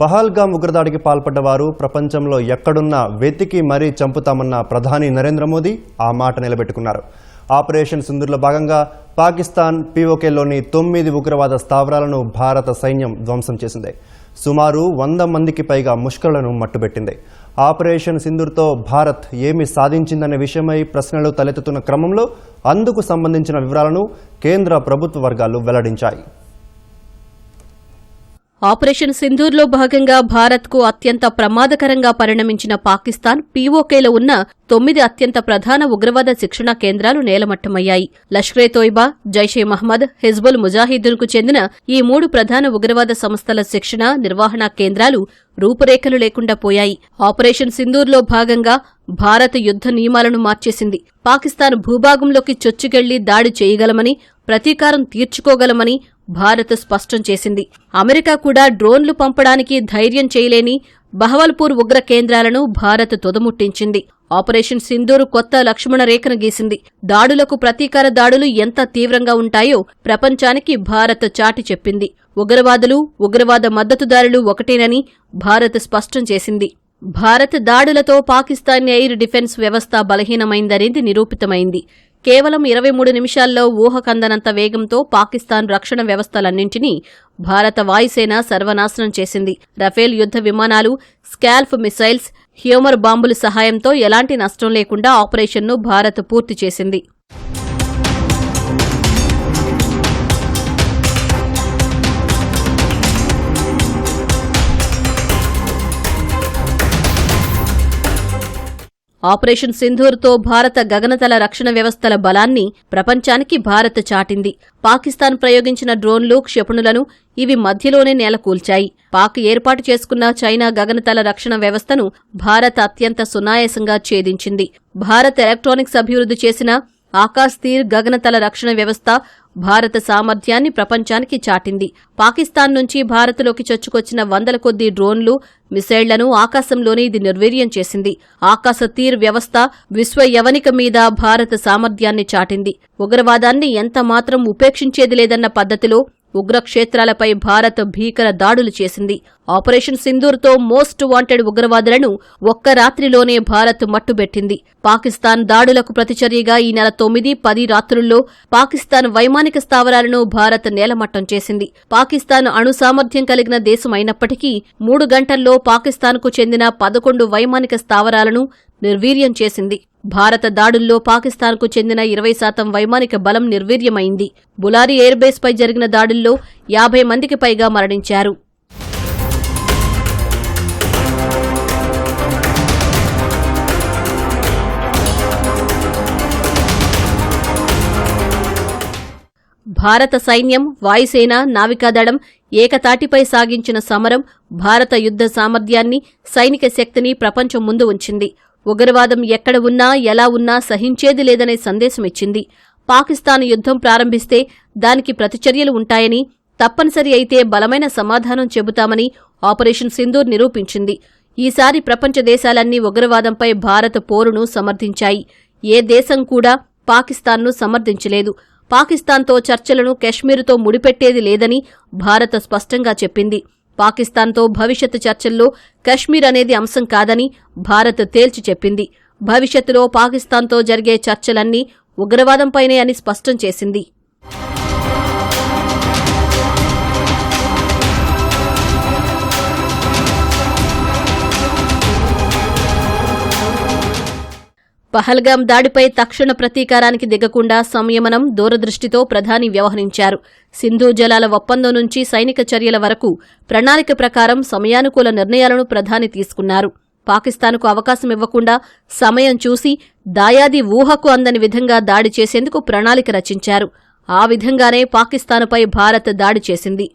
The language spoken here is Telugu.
పహల్గామ్ ఉగ్రదాడికి పాల్పడ్డ వారు ప్రపంచంలో ఎక్కడున్నా వెతికి మరీ చంపుతామన్న ప్రధాని నరేంద్ర మోదీ ఆ మాట నిలబెట్టుకున్నారు. ఆపరేషన్ సింధుర్లో భాగంగా పాకిస్తాన్ పీఓకేలోని తొమ్మిది ఉగ్రవాద స్థావరాలను భారత సైన్యం ధ్వంసం చేసింది. సుమారు వంద మందికి పైగా ముష్కలను మట్టుబెట్టింది. ఆపరేషన్ సింధూర్తో భారత్ ఏమి సాధించిందనే విషయమై ప్రశ్నలు తలెత్తుతున్న క్రమంలో అందుకు సంబంధించిన వివరాలను కేంద్ర ప్రభుత్వ వర్గాలు వెల్లడించాయి. ఆపరేషన్ సింధూర్లో భాగంగా భారత్కు అత్యంత ప్రమాదకరంగా పరిణమించిన పాకిస్తాన్ పీఓకేలో ఉన్న తొమ్మిది అత్యంత ప్రధాన ఉగ్రవాద శిక్షణా కేంద్రాలు నేలమట్టమయ్యాయి. లష్కరే తోయిబా జైషే మహ్మద్ హిజ్బుల్ ముజాహిద్దీన్కు చెందిన ఈ మూడు ప్రధాన ఉగ్రవాద సంస్థల శిక్షణ నిర్వహణ కేంద్రాలు రూపురేఖలు లేకుండా పోయాయి. ఆపరేషన్ సింధూర్లో భాగంగా భారత్ యుద్ధ నియమాలను మార్చేసింది. పాకిస్తాన్ భూభాగంలోకి చొచ్చుకెళ్ళి దాడి చేయగలమని ప్రతీకారం తీర్చుకోగలమని భారత్ స్పష్టం చేసింది. అమెరికా కూడా డ్రోన్లు పంపడానికి ధైర్యం చేయలేని బహవల్పూర్ ఉగ్ర కేంద్రాలను భారత్ తుదముట్టించింది. ఆపరేషన్ సింధూరు కొత్త లక్ష్మణ రేఖను గీసింది. దాడులకు ప్రతీకార దాడులు ఎంత తీవ్రంగా ఉంటాయో ప్రపంచానికి భారత్ చాటి చెప్పింది. ఉగ్రవాదులు ఉగ్రవాద మద్దతుదారులు ఒకటేనని భారత్ స్పష్టం చేసింది. భారత్ దాడులతో పాకిస్తాన్ ఎయిర్ డిఫెన్స్ వ్యవస్థ బలహీనమైందనేది నిరూపితమైంది. కేవలం ఇరవై మూడు నిమిషాల్లో ఊహకందనంత వేగంతో పాకిస్తాన్ రక్షణ వ్యవస్థలన్నింటినీ భారత వాయుసేన సర్వనాశనం చేసింది. రఫేల్ యుద్ధ విమానాలు స్కాల్ఫ్ మిసైల్స్ హ్యూమర్ బాంబుల సహాయంతో ఎలాంటి నష్టం లేకుండా ఆపరేషన్ను భారత్ పూర్తి చేసింది. ఆపరేషన్ సింధూర్తో భారత గగనతల రక్షణ వ్యవస్థల బలాన్ని ప్రపంచానికి భారత్ చాటింది. పాకిస్తాన్ ప్రయోగించిన డ్రోన్లు క్షిపణులను ఇవి మధ్యలోనే నేలకూల్చాయి. పాక్ ఏర్పాటు చేసుకున్న చైనా గగనతల రక్షణ వ్యవస్థను భారత్ అత్యంత సునాయాసంగా ఛేదించింది. భారత్ ఎలక్ట్రానిక్స్ అభివృద్ధి చేసిన ఆకాశ్ తీర్ గగనతల రక్షణ వ్యవస్థ భారత సామర్థ్యాన్ని ప్రపంచానికి చాటింది. పాకిస్తాన్ నుంచి భారత్లోకి చొచ్చుకొచ్చిన వందల కొద్దీ డ్రోన్లు మిసైళ్ళను ఆకాశంలోనే ఇది నిర్వీర్యం చేసింది. ఆకాశ తీర్ వ్యవస్థ విశ్వ యవనిక మీద భారత సామర్థ్యాన్ని చాటింది. ఉగ్రవాదాన్ని ఎంత మాత్రం ఉపేక్షించేది లేదన్న పద్ధతిలో ఉగ్రక్షేత్రాలపై భారత్ భీకర దాడులు చేసింది. ఆపరేషన్ సింధూర్తో మోస్ట్ వాంటెడ్ ఉగ్రవాదులను ఒక్క రాత్రిలోనే భారత్ మట్టుబెట్టింది. పాకిస్తాన్ దాడులకు ప్రతిచర్యగా ఈ నెల తొమ్మిది పది రాత్రుల్లో పాకిస్తాన్ వైమానిక స్థావరాలను భారత్ నేలమట్టం చేసింది. పాకిస్తాన్ అణు సామర్థ్యం కలిగిన దేశం అయినప్పటికీ మూడు గంటల్లో పాకిస్తాన్కు చెందిన పదకొండు వైమానిక స్థావరాలను నిర్వీర్యం చేసింది. భారత దాడుల్లో పాకిస్తాన్కు చెందిన ఇరవై శాతం వైమానిక బలం నిర్వీర్యమైంది. బులారి ఎయిర్బేస్పై జరిగిన దాడుల్లో యాభై మందికి పైగా మరణించారు. భారత సైన్యం వాయుసేన నావికాదళం ఏకతాటిపై సాగించిన సమరం భారత యుద్ధ సామర్థ్యాన్ని సైనిక శక్తిని ప్రపంచం ముందు ఉంచింది. ఉగ్రవాదం ఎక్కడ ఉన్నా ఎలా ఉన్నా సహించేది లేదనే సందేశమిచ్చింది పాకిస్తాన్ యుద్ధం ప్రారంభిస్తే దానికి ప్రతిచర్యలు ఉంటాయని తప్పనిసరి అయితే బలమైన సమాధానం చెబుతామని ఆపరేషన్ సింధూర్ నిరూపించింది. ఈసారి ప్రపంచ దేశాలన్నీ ఉగ్రవాదంపై భారత పోరును సమర్థించాయి. ఏ దేశం కూడా పాకిస్తాన్ను సమర్థించలేదు. పాకిస్తాన్తో చర్చలను కశ్మీరుతో ముడిపెట్టేది లేదని భారత స్పష్టంగా చెప్పింది. పాకిస్తాన్తో భవిష్యత్ చర్చల్లో కశ్మీర్ అనేది అంశం కాదని భారత్ తేల్చి చెప్పింది. భవిష్యత్తులో పాకిస్తాన్తో జరిగే చర్చలన్నీ ఉగ్రవాదంపైనే అని స్పష్టం చేసింది. పహల్గాం దాడిపై తక్షణ ప్రతీకారానికి దిగకుండా సంయమనం దూరదృష్టితో ప్రధాని వ్యవహరించారు. సింధు జలాల ఒప్పందం నుంచి సైనిక చర్యల వరకు ప్రణాళిక ప్రకారం సమయానుకూల నిర్ణయాలను ప్రధాని తీసుకున్నారు. పాకిస్తాన్కు అవకాశం ఇవ్వకుండా సమయం చూసి దాయాది ఊహకు అందని విధంగా దాడి చేసేందుకు ప్రణాళిక రచించారు. ఆ విధంగానే పాకిస్తాన్పై భారత్ దాడి చేసింది.